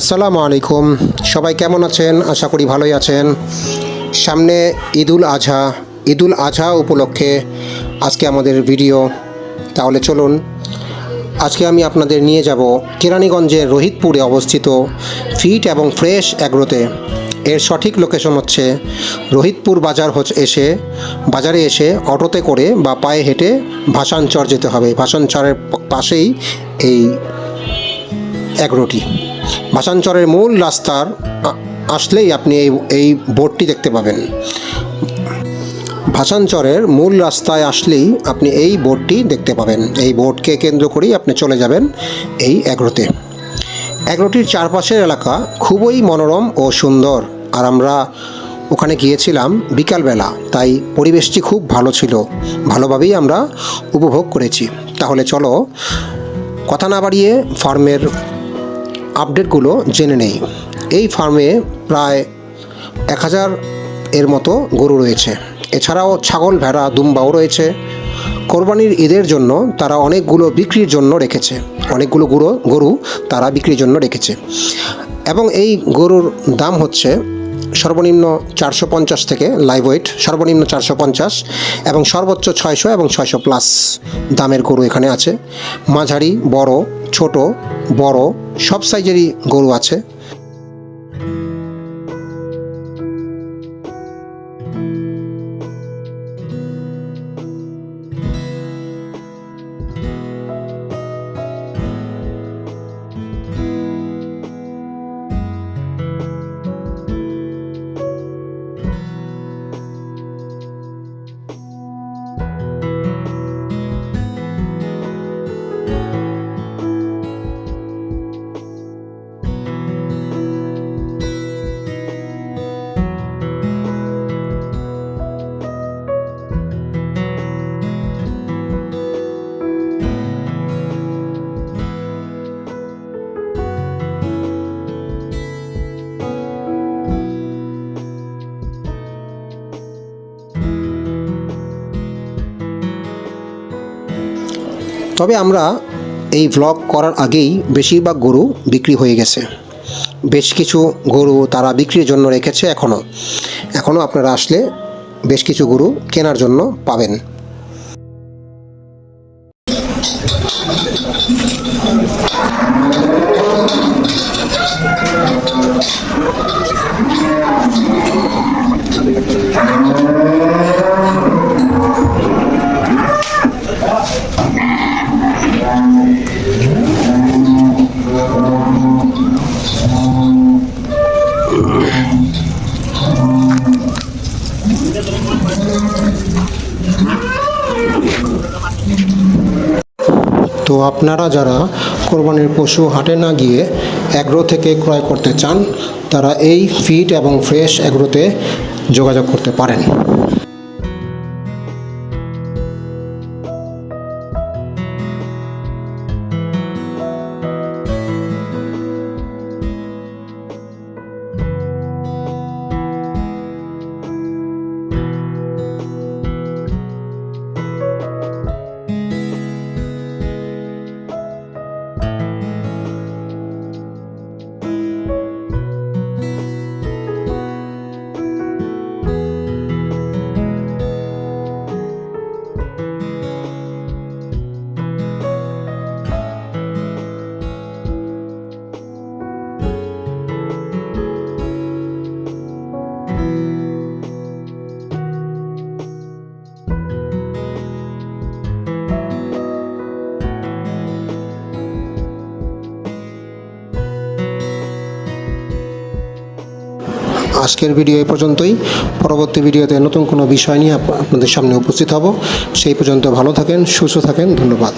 আসসালামু আলাইকুম। সবাই কেমন আছেন? আশা করি ভালোই আছেন। সামনে ঈদুল আজহা। ঈদুল আজহা উপলক্ষে আজকে আমাদের ভিডিও। তাহলে চলুন। আজকে আমি আপনাদের নিয়ে যাব কেরানীগঞ্জের রোহিতপুরে অবস্থিত ফিট এবং ফ্রেশ অ্যাগ্রোতে এর সঠিক লোকেশন হচ্ছে রোহিতপুর বাজার হচ্ছে এসে, বাজারে এসে অটোতে করে বা পায়ে হেঁটে ভাসানচর যেতে হবে। ভাসানচরের পাশেই এই এগারোটি। ভাসানচরের মূল রাস্তার আসলেই আপনি এই এই বোর্ডটি দেখতে পাবেন। ভাসানচরের মূল রাস্তায় আসলেই আপনি এই বোর্ডটি দেখতে পাবেন। এই বোর্ডকে কেন্দ্র করেই আপনি চলে যাবেন এই এগ্রোতে। এগ্রোটির চারপাশের এলাকা খুবই মনোরম ও সুন্দর। আর আমরা ওখানে গিয়েছিলাম বিকালবেলা, তাই পরিবেশটি খুব ভালো ছিল। ভালোভাবেই আমরা উপভোগ করেছি। তাহলে চলো, কথা না বাড়িয়ে ফার্মের আপডেটগুলো জেনে নেই। এই ফার্মে প্রায় এক হাজার এর মতো গরু রয়েছে। এছাড়াও ছাগল, ভেড়া, দুম্বাও রয়েছে। কোরবানির ঈদের জন্য তারা অনেকগুলো বিক্রির জন্য রেখেছে। অনেকগুলো গরু গরু তারা বিক্রির জন্য রেখেছে। এবং এই গরুর দাম হচ্ছে সর্বনিম্ন চারশো পঞ্চাশ থেকে লাইভ ওয়েট, সর্বনিম্ন চারশো পঞ্চাশ এবং সর্বোচ্চ ছয়শো এবং ছয়শো প্লাস দামের গরু এখানে আছে। মাঝারি, বড়, ছোট, বড় সব সাইজেরই গরু আছে। তবে আমরা এই ভ্লগ করার আগেই বেশিরভাগ গরু বিক্রি হয়ে গেছে। বেশ কিছু গরু তারা বিক্রির জন্য রেখেছে এখনও এখনও আপনারা আসলে বেশ কিছু গরু কেনার জন্য পাবেন। তো আপনারা যারা কোরবানির পশু হাটে না গিয়ে অ্যাগ্রো থেকে ক্রয় করতে চান, তারা এই ফিট এবং ফ্রেশ অ্যাগ্রোতে যোগাযোগ করতে পারেন। আজকের ভিডিও এই পর্যন্তই। পরবর্তী ভিডিওতে নতুন কোনো বিষয় নিয়ে আপনাদের সামনে উপস্থিত হব। সেই পর্যন্ত ভালো থাকেন, সুস্থ থাকেন, ধন্যবাদ।